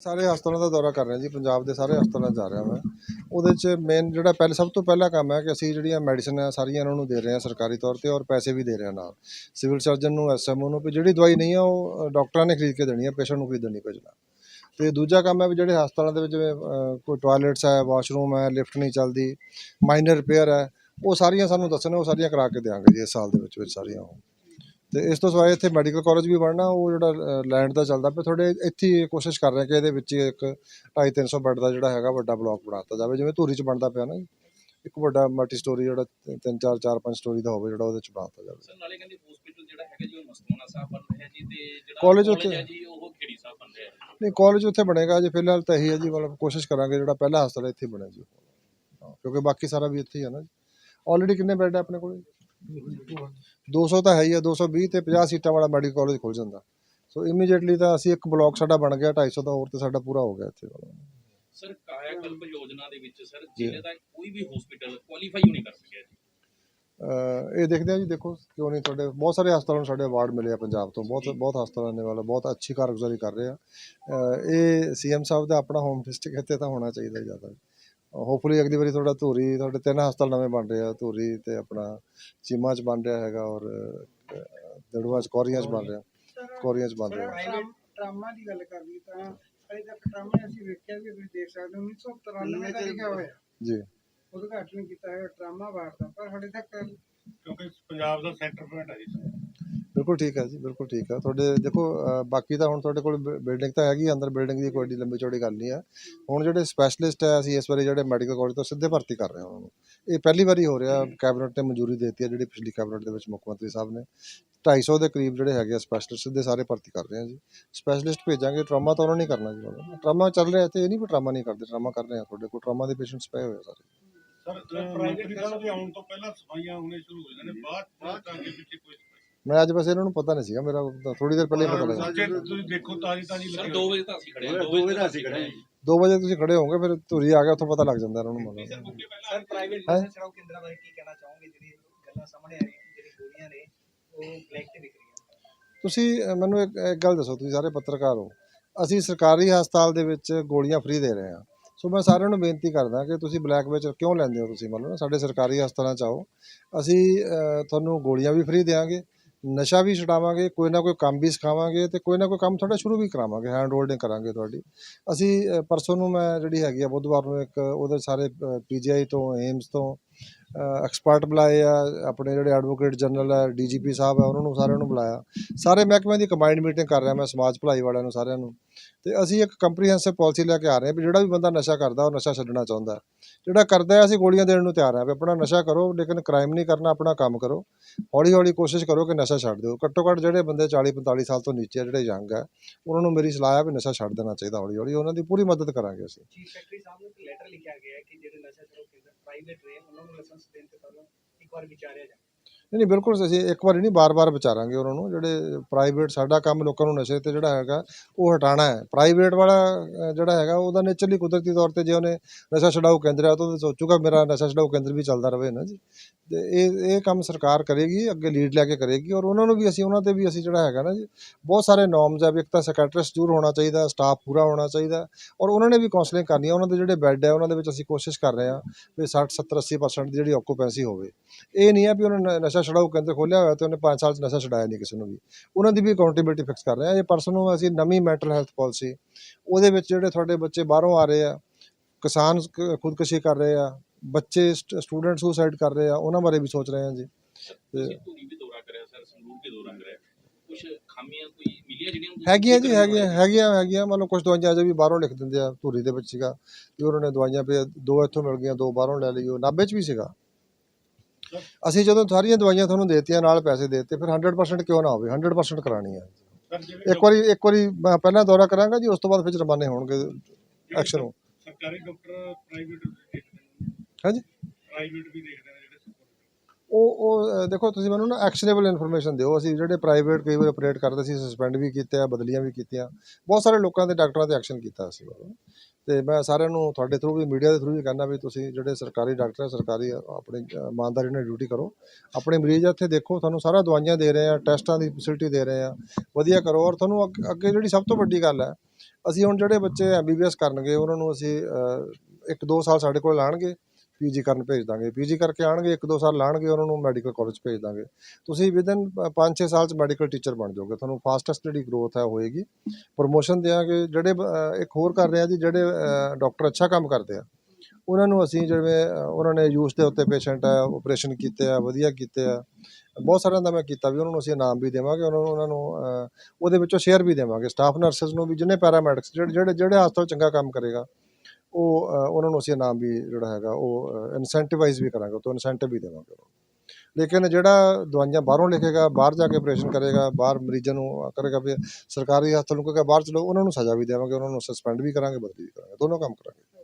ਸਾਰੇ ਹਸਪਤਾਲਾਂ ਦਾ ਦੌਰਾ ਕਰ ਰਿਹਾ ਜੀ, ਪੰਜਾਬ ਦੇ ਸਾਰੇ ਹਸਪਤਾਲਾਂ 'ਚ ਜਾ ਰਿਹਾ ਮੈਂ। ਉਹਦੇ 'ਚ ਮੇਨ ਜਿਹੜਾ ਪਹਿਲੇ, ਸਭ ਤੋਂ ਪਹਿਲਾ ਕੰਮ ਹੈ ਕਿ ਅਸੀਂ ਜਿਹੜੀਆਂ ਮੈਡੀਸਨ ਹੈ, ਸਾਰੀਆਂ ਉਹਨਾਂ ਨੂੰ ਦੇ ਰਹੇ ਹਾਂ ਸਰਕਾਰੀ ਤੌਰ ਤੇ ਔਰ ਪੈਸੇ ਵੀ ਦੇ ਰਹੇ ਹਾਂ ਨਾਲ। ਸਿਵਲ ਸਰਜਨ ਨੂੰ ਐਸਐਮਓ ਨੂੰ, ਵੀ ਜਿਹੜੀ ਦਵਾਈ ਨਹੀਂ ਆ ਉਹ ਡਾਕਟਰਾਂ ਨੇ ਖਰੀਦ ਕੇ ਦੇਣੀ ਹੈ ਪੇਸ਼ੈਂਟ ਨੂੰ ਖਰੀਦਣ ਨਹੀਂ ਭੇਜਣਾ। ਤੇ ਦੂਜਾ ਕੰਮ ਹੈ ਵੀ ਜਿਹੜੇ ਹਸਪਤਾਲਾਂ ਦੇ ਵਿੱਚ ਜਿਵੇਂ ਕੋਈ ਟਾਇਲਟਸ ਹੈ ਵਾਸ਼ਰੂਮ ਹੈ ਲਿਫਟ ਨਹੀਂ ਚੱਲਦੀ ਮਾਈਨਰ ਰਿਪੇਅਰ ਹੈ, ਉਹ ਸਾਰੀਆਂ ਸਾਨੂੰ ਦੱਸਣ, ਉਹ ਸਾਰੀਆਂ ਕਰਾ ਕੇ ਦੇਵਾਂਗੇ ਜੀ ਇਸ ਸਾਲ ਦੇ ਵਿੱਚ ਵਿੱਚ ਸਾਰੀਆਂ ਉਹ। ਤੇ ਇਸ ਤੋਂ ਸਿਵਾਏ ਇੱਥੇ ਮੈਡੀਕਲ ਕਾਲਜ ਵੀ ਬਣਨਾ ਉਹ ਜਿਹੜਾ ਲੈਂਡ ਦਾ ਚੱਲਦਾ ਪਿਆ ਥੋੜੇ ਇੱਥੇ ਕੋਸ਼ਿਸ਼ ਕਰ ਰਹੇ ਕਿ ਇਹਦੇ ਵਿੱਚ ਇੱਕ 2.5 300 ਬੈੱਡ ਦਾ ਜਿਹੜਾ ਹੈਗਾ ਵੱਡਾ ਬਲਾਕ ਬਣਾਤਾ ਜਾਵੇ ਜਿਵੇਂ ਧੂਰੀ ਚ ਬਣਦਾ ਪਿਆ ਨਾ ਇੱਕ ਵੱਡਾ ਮਲਟੀ ਸਟੋਰੀ ਜਿਹੜਾ 3 4 4 5 ਸਟੋਰੀ ਦਾ ਹੋਵੇ ਜਿਹੜਾ ਉਹਦੇ ਚ ਬਣਾਤਾ ਜਾਵੇ। ਸਰ ਨਾਲੇ ਕਹਿੰਦੇ ਹਸਪੀਟਲ ਜਿਹੜਾ ਹੈਗਾ ਜੀ ਉਹ ਮਸਤੂਨਾ ਸਾਹਿਬ ਬਣ ਰਿਹਾ ਜੀ ਤੇ ਜਿਹੜਾ college ਉੱਥੇ- ਹੈ ਜੀ ਉਹ ਖੇੜੀ ਸਾਹਿਬ ਬਣ ਰਿਹਾ ਨਹੀਂ ਕਾਲਜ ਉੱਥੇ ਬਣੇਗਾ ਜੀ ਫਿਲਹਾਲ ਤਾਂ ਇਹੀ ਹੈ ਜੀ ਮਤਲਬ ਕੋਸ਼ਿਸ਼ ਕਰਾਂਗੇ ਜਿਹੜਾ ਪਹਿਲਾ ਹਸਪਤਾਲ ਇੱਥੇ ਬਣੇ ਜੀ। ਕਿਉਂਕਿ ਬਾਕੀ ਸਾਰਾ ਵੀ ਇੱਥੇ ਹੀ ਹੈ ਨਾ ਜੀ। ਆਲਰੇਡੀ ਕਿੰਨੇ ਬੈੱਡ ਆਪਣੇ ਕੋਲ? 200 ਤਾਂ ਹੈ ਹੀ ਹੈ 220 ਤੇ 50 ਸੀਟਾਂ ਵਾਲਾ ਮੈਡੀਕਲ ਕਾਲਜ ਖੁੱਲ ਜਾਂਦਾ। ਸੋ ਇਮੀਡੀਏਟਲੀ ਤਾਂ ਅਸੀਂ ਇੱਕ ਬਲਾਕ ਸਾਡਾ ਬਣ ਗਿਆ 250 ਦਾ ਹੋਰ ਤੇ ਸਾਡਾ ਪੂਰਾ ਹੋ ਗਿਆ ਇੱਥੇ। ਸਰ ਕਾਇਆ ਕਲਪ ਯੋਜਨਾ ਦੇ ਵਿੱਚ ਸਰ। ਜ਼ਿਲ੍ਹੇ ਦਾ ਕੋਈ ਵੀ ਹਸਪੀਟਲ ਕੁਆਲੀਫਾਈ ਨਹੀਂ ਕਰ ਸਕਿਆ ਜੀ। ਇਹ ਦੇਖਦੇ ਆ ਜੀ ਦੇਖੋ ਕਿਉਂ ਨਹੀਂ ਤੁਹਾਡੇ ਬਹੁਤ ਸਾਰੇ ਹਸਪਤਾਲਾਂ ਨੂੰ ਸਾਡੇ ਅਵਾਰਡ ਮਿਲੇ ਆ ਪੰਜਾਬ ਤੋਂ। ਬਹੁਤ ਬਹੁਤ ਹਸਪਤਾਲਾਂ ਨੇ ਵਾਲਾ ਬਹੁਤ ਅੱਛੀ ਕਾਰਗੁਜ਼ਾਰੀ ਕਰ ਰਹੇ ਆ। ਇਹ ਸੀਐਮ ਸਾਹਿਬ ਦਾ ਆਪਣਾ ਹੋਮ ਡਿਸਟ੍ਰਿਕਟ ਇੱਥੇ ਤਾਂ ਹੋਣਾ ਚਾਹੀਦਾ ਜ਼ਿਆਦਾ। ਹੋਪਫੁਲੀ ਅਗਲੀ ਵਾਰੀ ਤੁਹਾਡਾ ਧੂਰੀ ਤੁਹਾਡੇ ਤਿੰਨ ਹਸਪਤਾਲ ਨਵੇਂ ਬਣ ਰਹੇ ਆ ਧੂਰੀ ਤੇ ਆਪਣਾ ਚੀਮਾ ਚ ਬਣ ਰਿਹਾ ਹੈਗਾ ਔਰ ਚ ਕੋਰੀਆਂ ਚ ਬਣ ਰਿਹਾ ਕੋਰੀਆਂ ਚ ਬਣ ਰਿਹਾ। ਟਰਾਮ- ਦੀ ਗੱਲ ਕਰ ਲਈ ਤਾਂ ਅਜੇ ਤੱਕ ਟਰਾਮਾ ਅਸੀਂ ਵੇਖਿਆ ਵੀ ਤੁਸੀਂ ਦੇਖ ਸਕਦੇ ਹੋ 1993 ਦਾ ਲਿਖਿਆ ਹੋਇਆ। ਜੀ। ਉਦਘਾਟਨ ਕੀਤਾ ਹੈ ਟਰਾਮਾ ਵਾਰਡ ਦਾ ਪਰ ਹਾਲੇ ਤੱਕ ਕਿਉਂਕਿ ਪੰਜਾਬ ਦਾ ਸੈਂਟਰ ਪੁਆਇੰਟ ਹੈ ਜੀ। ਬਿਲਕੁਲ ਠੀਕ ਹੈ ਜੀ ਬਿਲਕੁਲ ਠੀਕ ਹੈ। ਤੁਹਾਡੇ ਦੇਖੋ ਬਾਕੀ ਤਾਂ ਹੁਣ ਤੁਹਾਡੇ ਕੋਲ ਬਿਲਡਿੰਗ ਤਾਂ ਹੈਗੀ ਅੰਦਰ ਬਿਲਡਿੰਗ ਦੀ ਕੋਈ ਏਡੀ ਲੰਬੀ ਚੌੜੀ ਗੱਲ ਨਹੀਂ ਹੈ। ਹੁਣ ਜਿਹੜੇ ਸਪੈਸ਼ਲਿਸਟ ਹੈ ਅਸੀਂ ਇਸ ਵਾਰੀ ਜਿਹੜੇ ਮੈਡੀਕਲ ਕਾਲਜ ਤੋਂ ਸਿੱਧੇ ਭਰਤੀ ਕਰ ਰਹੇ ਹਾਂ ਉਹਨਾਂ ਨੂੰ। ਇਹ ਪਹਿਲੀ ਵਾਰੀ ਹੋ ਰਿਹਾ ਕੈਬਨਿਟ ਨੇ ਮਨਜ਼ੂਰੀ ਦੇ ਦਿੱਤੀ ਹੈ ਜਿਹੜੀ ਪਿਛਲੀ ਕੈਬਨਿਟ ਦੇ ਵਿੱਚ ਮੁੱਖ ਮੰਤਰੀ ਸਾਹਿਬ ਨੇ। 250 ਦੇ ਕਰੀਬ ਜਿਹੜੇ ਹੈਗੇ ਆ ਸਪੈਸ਼ਲਿਸਟ ਸਿੱਧੇ ਸਾਰੇ ਭਰਤੀ ਕਰ ਰਹੇ ਹਾਂ ਜੀ। ਸਪੈਸ਼ਲਿਸਟ ਭੇਜਾਂਗੇ ਟਰਾਮਾ ਤਾਂ ਉਹਨਾਂ ਨੇ ਕਰਨਾ ਜੀ ਉਹਨਾਂ ਟਰਾਮਾ ਚੱਲ ਰਿਹਾ ਤੇ ਇਹ ਨਹੀਂ ਵੀ ਟਰਾਮਾ ਨਹੀਂ ਕਰਦੇ ਟਰਾਮਾ ਕਰ ਰਹੇ ਆ ਤੁਹਾਡੇ ਕੋਲ ਟਰਾਮਾ ਦੇ ਪੇਸ਼ੈਂਟਸ ਪਏ ਹੋਏ ਆ ਸਾਰੇ। ਸਰ ਪ੍ਰਾਈਵੇਟ ਦੇ ਆਉਣ ਤੋਂ ਪਹਿਲਾਂ ਸਫਾਈਆਂ ਹੋਣੇ ਸ਼ੁਰੂ ਹੋ ਜਾਂਦੇ ਨੇ ਬਾਅਦ ਬਾਅਦ ਤਾਂ ਅੱਗੇ ਪਿੱਛੇ ਕੋਈ ਮੈਂ ਅੱਜ ਬਸ ਇਹਨਾਂ ਨੂੰ ਪਤਾ ਨਹੀਂ ਸੀਗਾ ਮੇਰਾ ਥੋੜੀ ਦੇਰ ਪਹਿਲੇ ਹੀ ਪਤਾ ਲੱਗਾ। ਜੇ ਤੁਸੀਂ ਦੇਖੋ ਤਾਜੀ ਤਾਜੀ ਸਰ ਲੱਗੀ 2 ਵਜੇ ਤਾਂ ਅਸੀਂ ਖੜੇ ਹਾਂ 2 ਵਜੇ ਤਾਂ ਅਸੀਂ ਖੜੇ ਹਾਂ। ਜੀ 2 ਵਜੇ ਤੁਸੀਂ ਖੜੇ ਹੋਵੋਗੇ ਫਿਰ ਧੂਰੀ ਆ ਗਿਆ ਉੱਥੋਂ ਪਤਾ ਲੱਗ ਜਾਂਦਾ ਇਹਨਾਂ ਨੂੰ ਮਤਲਬ। ਸਰ ਪ੍ਰਾਈਵੇਟ ਹੈਂ? ਬਿਜ਼ਨਸ ਛੜਾਓ ਕੇਂਦਰਾਂ ਬਾਰੇ ਕੀ ਕਹਿਣਾ ਚਾਹੋਗੇ? ਜਿਹੜੀ ਗੱਲਾਂ ਸਾਹਮਣੇ ਆ ਰਹੀਆਂ ਜਿਹੜੀ ਗੋਲੀਆਂ ਨੇ ਉਹ ਬਲੈਕ ਤੇ ਵਿਕ ਰਹੀਆਂ। ਤੁਸੀਂ ਮੈਨੂੰ ਇੱਕ ਇੱਕ ਗੱਲ ਦੱਸੋ ਤੁਸੀਂ ਸਾਰੇ ਪੱਤਰਕਾਰ ਹੋ। ਅਸੀਂ ਸਰਕਾਰੀ ਹਸਪਤਾਲ ਦੇ ਵਿੱਚ ਗੋਲੀਆਂ ਫ੍ਰੀ ਦੇ ਰਹੇ ਹਾਂ। ਸੋ ਮੈਂ ਸਾਰਿਆਂ ਨੂੰ ਬੇਨਤੀ ਕਰਦਾ ਕਿ ਤੁਸੀਂ ਬਲੈਕ ਵਿੱਚ ਕਿਉਂ ਲੈਂਦੇ ਹੋ ਤੁਸੀਂ? ਮੰਨ ਲਓ ਨਾ ਸਾਡੇ ਸਰਕਾਰੀ ਹਸਪਤਾਲਾਂ 'ਚ ਆਓ। ਅਸੀਂ ਤੁਹਾਨੂੰ ਗੋਲੀਆਂ ਵੀ ਫ੍ਰੀ ਦੇਵਾਂਗੇ ਨਸ਼ਾ ਵੀ ਛਡਾਵਾਂਗੇ, ਕੋਈ ਨਾ ਕੋਈ ਕੰਮ ਵੀ ਸਿਖਾਵਾਂਗੇ ਤੇ ਕੋਈ ਨਾ ਕੋਈ ਕੰਮ ਤੁਹਾਡਾ ਸ਼ੁਰੂ ਵੀ ਕਰਾਵਾਂਗੇ ਹੈਂਡ ਹੋਲਡਿੰਗ ਕਰਾਂਗੇ ਤੁਹਾਡੀ। ਅਸੀਂ ਪਰਸੋਂ ਨੂੰ ਮੈਂ ਜਿਹੜੀ ਹੈਗੀ ਆ ਬੁੱਧਵਾਰ ਨੂੰ ਇੱਕ ਉਹਦੇ ਸਾਰੇ ਪੀਜੀਆਈ ਤੋਂ ਏਮਸ ਤੋਂ ਐਕਸਪਰਟ ਬੁਲਾਏ ਆ ਆਪਣੇ ਜਿਹੜੇ ਐਡਵੋਕੇਟ ਜਨਰਲ ਹੈ ਡੀਜੀਪੀ ਸਾਹਿਬ ਹੈ ਉਹਨਾਂ ਨੂੰ ਸਾਰਿਆਂ ਨੂੰ ਬੁਲਾਇਆ। ਸਾਰੇ ਮਹਿਕਮਿਆਂ ਦੀ ਕੰਬਾਈਨਡ ਮੀਟਿੰਗ ਕਰ ਰਿਹਾ ਮੈਂ ਸਮਾਜ ਭਲਾਈ ਵਾਲਿਆਂ ਨੂੰ ਸਾਰਿਆਂ ਨੂੰ। ਤੇ ਅਸੀਂ ਇੱਕ ਕੰਪਰੀਹੈਂਸਿਵ ਪਾਲਿਸੀ ਲੈ ਕੇ ਆ ਰਹੇ ਹਾਂ ਵੀ ਜਿਹੜਾ ਵੀ ਬੰਦਾ ਨਸ਼ਾ ਕਰਦਾ ਉਹ ਨਸ਼ਾ ਛੱਡਣਾ ਚਾਹੁੰਦਾ ਜਿਹੜਾ ਕਰਦਾ ਅਸੀਂ ਗੋਲੀਆਂ ਦੇਣ ਨੂੰ ਤਿਆਰ ਹਾਂ ਵੀ ਆਪਣਾ ਨਸ਼ਾ ਕਰੋ ਲੇਕਿਨ ਕ੍ਰਾਈਮ ਨਹੀਂ ਕਰਨਾ ਆਪਣਾ ਕੰਮ ਕਰੋ। ਹੌਲੀ ਹੌਲੀ ਕੋਸ਼ਿਸ਼ ਕਰੋ ਕਿ ਨਸ਼ਾ ਛੱਡ ਦਿਓ। ਘੱਟੋ ਘੱਟ ਜਿਹੜੇ ਬੰਦੇ 40 45 ਸਾਲ ਤੋਂ ਨੀਚੇ ਆ, ਜਿਹੜੇ ਯੰਗ ਹੈ ਉਹਨਾਂ ਨੂੰ ਮੇਰੀ ਸਲਾਹ ਹੈ ਵੀ ਨਸ਼ਾ ਛੱਡ ਦੇਣਾ ਚਾਹੀਦਾ ਹੌਲੀ ਹੌਲੀ ਉਹਨਾਂ ਦੀ ਪੂਰੀ ਮਦਦ ਕਰਾਂਗੇ ਅਸੀਂ। ਚੀਫ ਸੈਕਟਰੀ ਸਾਹਿਬ ਨੂੰ ਇੱਕ ਲੈਟਰ ਲਿਖਿਆ ਗਿਆ ਹੈ ਕਿ ਜਿਹੜੇ ਨਸ਼ਾ ਛੜਾਓ ਪ੍ਰਾਈਵੇਟ ਰਹੇ ਉਹਨਾਂ ਨੂੰ ਲਾਇਸੈਂਸ ਇੱਕ ਵਾਰ ਵਿਚਾਰਿਆ ਜਾਵੇ। ਨਹੀਂ ਨਹੀਂ, ਬਿਲਕੁਲ ਅਸੀਂ ਇੱਕ ਵਾਰੀ ਨਹੀਂ, ਬਾਰ-ਬਾਰ ਵਿਚਾਰਾਂਗੇ ਉਹਨਾਂ ਨੂੰ, ਜਿਹੜੇ ਪ੍ਰਾਈਵੇਟ ਸਾਡਾ ਕੰਮ ਲੋਕਾਂ ਨੂੰ ਨਸ਼ੇ ਤੇ ਜਿਹੜਾ ਹੈਗਾ, ਉਹ ਹਟਾਣਾ ਹੈ। ਪ੍ਰਾਈਵੇਟ ਵਾਲਾ ਜਿਹੜਾ ਹੈਗਾ ਉਹਦਾ ਨੇਚਰਲੀ ਕੁਦਰਤੀ ਤੌਰ ਤੇ ਜੇ ਉਹਨੇ ਨਸ਼ਾ ਛਡਾਊ ਕੇਂਦਰ ਹੈ ਤਾਂ ਉਹ ਸੋਚੂਗਾ ਮੇਰਾ ਨਸ਼ਾ ਛਡਾਊ ਕੇਂਦਰ ਵੀ ਚੱਲਦਾ ਰਹੇ ਨਾ ਜੀ। ਤੇ ਇਹ ਇਹ ਕੰਮ ਸਰਕਾਰ ਕਰੇਗੀ, ਅੱਗੇ ਲੀਡ ਲੈ ਕੇ ਕਰੇਗੀ, ਔਰ ਉਹਨਾਂ ਨੂੰ ਵੀ ਅਸੀਂ, ਉਹਨਾਂ ਤੇ ਵੀ ਅਸੀਂ ਜਿਹੜਾ ਹੈਗਾ ਨਾ ਜੀ, ਬਹੁਤ ਸਾਰੇ ਨੋਰਮਸ ਆ ਵੀ ਇੱਕ ਤਾਂ ਸੈਕਟਰਿਸਟ ਜ਼ਰੂਰ ਹੋਣਾ ਚਾਹੀਦਾ ਸਟਾਫ ਪੂਰਾ ਹੋਣਾ ਚਾਹੀਦਾ, ਔਰ ਉਹਨਾਂ ਨੇ ਵੀ ਕਾਉਂਸਲਿੰਗ ਕਰਨੀ ਹੈ ਉਹਨਾਂ ਦੇ ਜਿਹੜੇ ਬੈੱਡ ਹੈ ਉਹਨਾਂ ਦੇ ਵਿੱਚ ਅਸੀਂ ਕੋਸ਼ਿਸ਼ ਕਰ ਰਹੇ ਹਾਂ ਵੀ 60 70 80% ਦੀ ਜਿਹੜੀ ਆਕੂਪੈਂਸੀ ਹੋਵੇ। ਇਹ ਨਹੀਂ ਹੈ ਵੀ ਉਹਨਾਂ ਨਸ਼ਾ ਨਸ਼ਾ ਛਡਾਊ ਕੇਂਦਰ ਖੋਲ੍ਹਿਆ ਹੋਇਆ ਤੇ ਉਹਨੇ 5 ਸਾਲ 'ਚ ਨਸ਼ਾ ਛਡਾਇਆ ਨਹੀਂ ਕਿਸੇ ਨੂੰ ਵੀ। ਉਹਨਾਂ ਦੀ ਵੀ ਅਕਾਊਂਟੇਬਿਲਟੀ ਫਿਕਸ ਕਰ ਰਹੇ ਹਾਂ ਇਹ ਪਰਸਨ ਨੂੰ ਅਸੀਂ ਨਵੀਂ ਮੈਂਟਲ ਹੈਲਥ ਪਾਲਿਸੀ ਉਹਦੇ ਵਿੱਚ ਜਿਹੜੇ ਤੁਹਾਡੇ ਬੱਚੇ ਬਾਹਰੋਂ ਆ ਰਹੇ ਆ ਕਿਸਾਨ ਖੁਦਕੁਸ਼ੀ ਕਰ ਰਹੇ ਆ ਬੱਚੇ ਸਟੂਡੈਂਟ ਸੁਸਾਈਡ ਕਰ ਰਹੇ ਆ ਉਹਨਾਂ ਬਾਰੇ ਵੀ ਸੋਚ ਰਹੇ ਹਾਂ ਜੀ। ਹੈਗੀਆਂ ਜੀ ਹੈਗੀਆਂ ਹੈਗੀਆਂ ਹੈਗੀਆਂ। ਮੰਨ ਲਓ ਕੁਝ ਦਵਾਈਆਂ ਅਜੇ ਵੀ ਬਾਹਰੋਂ ਲਿਖ ਦਿੰਦੇ ਆ ਧੂਰੀ ਦੇ ਵਿੱਚ ਸੀਗਾ। ਵੀ ਉਹਨਾਂ ਨੇ ਦਵਾਈਆਂ ਪੇ ਦੋ ਇੱਥੋਂ ਮਿਲ ਗਈਆਂ ਦੋ ਬਾਹਰੋਂ ਲੈ ਲਈਓ ਨਾਭੇ 'ਚ ਵੀ ਸੀਗਾ। ਅਸੀਂ ਜਦੋਂ ਸਾਰੀਆਂ ਦਵਾਈਆਂ ਤੁਹਾਨੂੰ ਦੇਤੀਆਂ ਨਾਲ ਪੈਸੇ ਦਿੱਤੇ ਫਿਰ 100% ਕਿਉਂ ਨਾ ਹੋਵੇ? 100% ਕਰਾਣੀ ਹੈ ਇੱਕ ਵਾਰੀ ਇੱਕ ਵਾਰੀ ਮੈਂ ਪਹਿਲਾਂ ਦੌਰਾ ਕਰਾਂਗਾ ਜੀ ਉਸ ਤੋਂ ਬਾਅਦ ਫਿਰ ਜੁਰਮਾਨੇ ਹੋਣਗੇ ਐਕਸ਼ਨ ਹੋ ਸਰਕਾਰੀ ਡਾਕਟਰ ਪ੍ਰਾਈਵੇਟ ਹਾਂਜੀ ਪ੍ਰਾਈਵੇਟ ਵੀ ਦੇਖਦੇ ਉਹ ਉਹ ਦੇਖੋ ਤੁਸੀਂ ਮੈਨੂੰ ਨਾ ਐਕਸ਼ਨੇਬਲ ਇਨਫੋਰਮੇਸ਼ਨ ਦਿਓ। ਅਸੀਂ ਜਿਹੜੇ ਪ੍ਰਾਈਵੇਟ ਕਈ ਵਾਰ ਆਪਰੇਟ ਕਰਦੇ ਸੀ ਸਸਪੈਂਡ ਵੀ ਕੀਤੇ ਆ ਬਦਲੀਆਂ ਵੀ ਕੀਤੀਆਂ। ਬਹੁਤ ਸਾਰੇ ਲੋਕਾਂ ਦੇ ਡਾਕਟਰਾਂ ਤੇ ਐਕਸ਼ਨ ਕੀਤਾ ਸੀ ਤੇ ਮੈਂ ਸਾਰਿਆਂ ਨੂੰ ਤੁਹਾਡੇ ਥਰੂ ਵੀ ਮੀਡੀਆ ਦੇ ਥਰੂ ਵੀ ਕਹਿੰਦਾ ਵੀ ਤੁਸੀਂ ਜਿਹੜੇ ਸਰਕਾਰੀ ਡਾਕਟਰ ਆ ਸਰਕਾਰੀ ਆਪਣੇ ਇਮਾਨਦਾਰੀ ਨਾਲ ਡਿਊਟੀ ਕਰੋ। ਆਪਣੇ ਮਰੀਜ਼ ਇੱਥੇ ਦੇਖੋ ਤੁਹਾਨੂੰ ਸਾਰਾ ਦਵਾਈਆਂ ਦੇ ਰਹੇ ਆ ਟੈਸਟਾਂ ਦੀ ਫੈਸਿਲਿਟੀ ਦੇ ਰਹੇ ਆ। ਵਧੀਆ ਕਰੋ। ਔਰ ਤੁਹਾਨੂੰ ਅੱਗ- ਅੱਗੇ ਜਿਹੜੀ ਸਭ ਤੋਂ ਵੱਡੀ ਗੱਲ ਹੈ ਅਸੀਂ ਹੁਣ ਜਿਹੜੇ ਬੱਚੇ ਐਮਬੀਬੀਐਸ ਕਰਨਗੇ ਉਹਨਾਂ ਨੂੰ ਅਸੀਂ ਅ, ਇੱਕ ਦੋ ਸਾਲ ਸਾਡੇ ਕੋਲ ਲਾਣਗੇ ਪੀਜੀ ਕਰਨ ਭੇਜ ਦਾਂਗੇ। ਪੀਜੀ ਕਰਕੇ ਆਣਗੇ ਇੱਕ ਦੋ ਸਾਲ ਲਾਣਗੇ ਉਹਨਾਂ ਨੂੰ ਮੈਡੀਕਲ ਕਾਲਜ ਭੇਜ ਦਾਂਗੇ। ਤੁਸੀਂ ਵਿਦਨ 5-6 ਸਾਲ ਚ ਮੈਡੀਕਲ ਟੀਚਰ ਬਣ ਜਾਓਗੇ। ਤੁਹਾਨੂੰ ਫਾਸਟੈਸਟ ਜਿਹੜੀ ਗਰੋਥ ਹੈ ਹੋਏਗੀ। ਪ੍ਰੋਮੋਸ਼ਨ ਦਿਆਂਗੇ। ਜਿਹੜੇ ਇੱਕ ਹੋਰ ਕਰ ਰਹੇ ਆ ਜੀ, ਜਿਹੜੇ ਡਾਕਟਰ ਅੱਛਾ ਕੰਮ ਕਰਦੇ ਆ, ਉਹਨਾਂ ਨੂੰ ਅਸੀਂ ਜਿਵੇਂ ਉਹਨਾਂ ਨੇ ਯੂਸ ਦੇ ਉੱਤੇ ਪੇਸ਼ੈਂਟ ਆ ਆਪਰੇਸ਼ਨ ਕੀਤੇ ਆ, ਵਧੀਆ ਕੀਤੇ ਆ, ਬਹੁਤ ਸਾਰਿਆਂ ਦਾ ਮੈਂ ਕੀਤਾ ਵੀ, ਉਹਨਾਂ ਨੂੰ ਅਸੀਂ ਇਨਾਮ ਵੀ ਦੇਵਾਂਗੇ, ਉਹਨਾਂ ਨੂੰ ਉਹਨਾਂ ਨੂੰ ਉਹਦੇ ਵਿੱਚੋਂ ਸ਼ੇਅਰ ਵੀ ਦੇਵਾਂਗੇ। ਸਟਾਫ ਨਰਸਸ ਨੂੰ ਵੀ ਜਿਹਨੇ ਪੈਰਾਮੈਡਿਕਸ ਜਿਹੜੇ ਜਿਹੜੇ ਜਿਹੜੇ ਹਸਪਤਾਲ ਚੰਗਾ ਕੰਮ ਕਰੇਗਾ ਉਹ ਉਹਨਾਂ ਨੂੰ ਅਸੀਂ ਇਨਾਮ ਵੀ ਜਿਹੜਾ ਹੈਗਾ ਉਹ ਇਨਸੈਂਟੀਵਾਈਜ਼ ਵੀ ਕਰਾਂਗੇ ਉਹ ਤੋਂ ਇਨਸੈਂਟਿਵ ਵੀ ਦੇਵਾਂਗੇ ਉਹਨੂੰ। ਲੇਕਿਨ ਜਿਹੜਾ ਦਵਾਈਆਂ ਬਾਹਰੋਂ ਲਿਖੇਗਾ, ਬਾਹਰ ਜਾ ਕੇ ਆਪਰੇਸ਼ਨ ਕਰੇਗਾ, ਬਾਹਰ ਮਰੀਜ਼ਾਂ ਨੂੰ ਕਰੇਗਾ, ਵੀ ਸਰਕਾਰੀ ਹਸਪਤਾਲ ਨੂੰ ਕਹੇਗਾ, ਬਾਹਰ ਚਲੋ, ਉਹਨਾਂ ਨੂੰ ਸਜ਼ਾ ਵੀ ਦੇਵਾਂਗੇ, ਉਹਨਾਂ ਨੂੰ ਸਸਪੈਂਡ ਵੀ ਕਰਾਂਗੇ, ਬਦਲੀ ਵੀ ਕਰਾਂਗੇ, ਦੋਨੋਂ ਕੰਮ ਕਰਾਂਗੇ